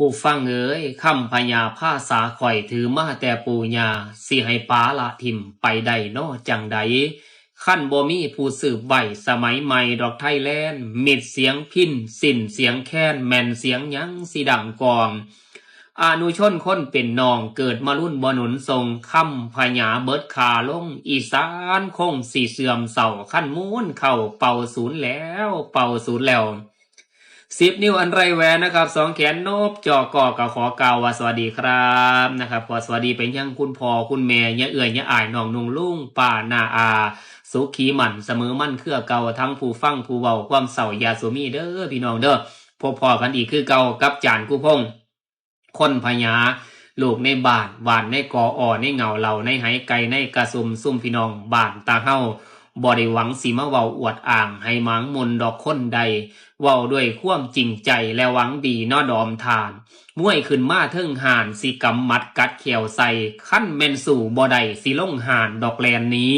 ผู้ฟังเอ๋ยคำพญาผ้าสาข่อยถือมาแต่ปูญาสิให้ป้าละทิมไปใดนอจังใดขั้นบ่มีผู้สืบไว้สมัยใหม่ดอกไทยแลนด์มิดเสียงพินสิ้นเสียงแค้นแม่นเสียงยังสิดังกองอนุชนคนเป็นนองเกิดมารุ่นบหนุนทรงคำพญาเบิดขาลง อีสานคงสีเสื่อมเศร้าขั้นมูนเข้าเป่าศูนย์แล้ว เป่าศูนย์แล้ว สิบนิ้วอันไรแหวนนะครับสองแขนโนบจอกอกับขอกาวว่าสวัสดีครับนะครับขอสวัสดีเป็นยังคุณพ่อคุณแม่ยะเอื่อยยะอายน้องนุ่งลุงป้านาอา สุขีหมันเสมอมั่นเครือเก่าทั้งผู้ฟังผู้เว้าความเศร้ายาสุมีเด้อพี่น้องเด้อพบพอกันอีกคือเก่ากับจานกู้พงคนพญาลูกในบ้านหวานในกออ่อในเหงาเหล่าในไหไกในกระซุมซุ่มพี่น้องบ้านตาเฮา บ่ได้หวังสีมาเว้าอวดอ่าง ให้หมางมนดอกคนใด เว้าด้วยความจริงใจและหวังดีนอดอมทานมวยขึ้นมาเทิงหานสิกำมัดกัดเขียวใส่ขั้นแมนสู่บ่ได้สิลงหานดอกแลนนี้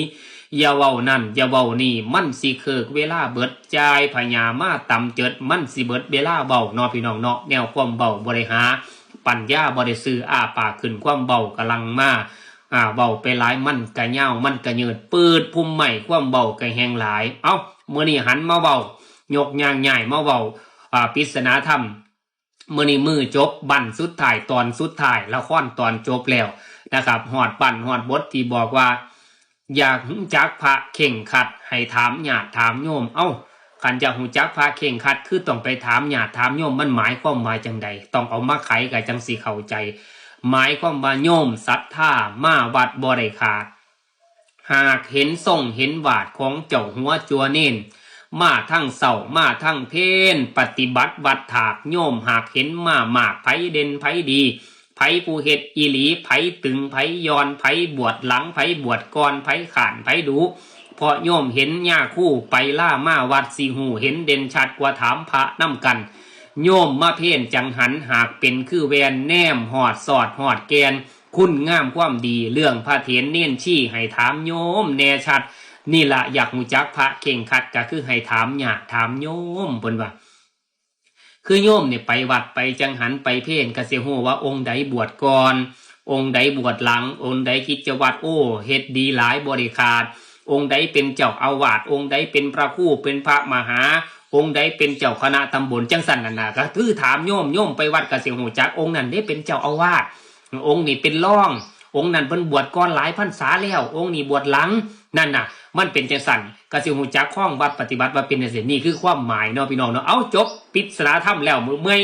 อย่าเว้านั่นอย่าเว้านี่มันสิเคิกเวลาเบิดจายพญามาต่ำเจิดมันสิเบิดเวลาเบาเนอพี่น้องเนาะแนวความเบาบริหาปัญญาบริซื้ออาปากขึ้นความเบากำลังมา อ่าเบาไปหลายมันกะเหย้ามันกะเยิดปืดพุ่มใหม่ความเบากะแหงหลาย เอ้าเมื่อนี้หันมาเบายกยางใหญ่มาเบาอ่าปิศนาธรรมเมื่อนี้มือจบบันสุดท้ายตอนสุดท้ายละครตอนจบแล้วนะครับหอดปั่นหอดบทที่บอกว่า อยากหูจักพระเข่งขัด ให้ถามญาติถามโยม เอ้าขันจะหูจักพระเข่งขัด คือต้องไปถามญาติถามโยมมันหมายความว่ายจังใดต้องเอามาไขกับจังสีเข้าใจ หมายความว่าโยมศรัทธามาวัดบ่ได้ขาด หากเห็นทรงเห็นวาดของเจ้าหัวจัวเน่นมาทั้งเสามาทั้งเพนปฏิบัติวัดถากโยมหากเห็นมาหมากไผเด่นไผดีไผผู้เฮ็ดอีหลีไผตึงไผยอนไผบวชหลังไผบวชก่อนไผขานไผดูพราะโยมเห็นย่าคู่ไปล่ามาวัดสีหูเห็นเด่นชัดกว่าถามพระน้ำกัน โยมมาเพ่นจังหันหากเป็นคือแวนแนมหอดสอดหอดแกน คุณงามความดีเรื่องพระเถรเน้นชี้ให้ถามโยมแน่ชัด นี่ละอยากหูจักพระเข่งขัดก็คือให้ถามญาติถามโยมเพิ่นว่าคือโยมเนี่ยไปวัดไปจังหันไปเพ่นก็สิฮู้ว่าองค์ใดบวชก่อน องค์ใดบวชหลัง องค์ใดคิดจะวัดโอ้เฮ็ดดีหลายบริการองค์ใดเป็นเจ้าอาวาสองค์ใดเป็นพระคู่เป็นพระมหา องค์ใดเป็นเจ้าคณะตำบลจังสันนั่นน่ะก็คือถามโยมโยมไปวัดก็สิฮู้จักองค์นั้นได้เป็นเจ้าอาวาสองค์นี้เป็นร่อง องค์นั้นเป็นบวชก่อนหลายพรรษาแล้ว องค์นี้บวชหลังนั่นน่ะ มันเป็นจังสันกสิหูจักข้องวัดปฏิบัติว่าเป็นจังซี่นี่คือความหมายเนาะพี่น้องเนาะเอาจบปริศนาธรรมแล้วเมื่อย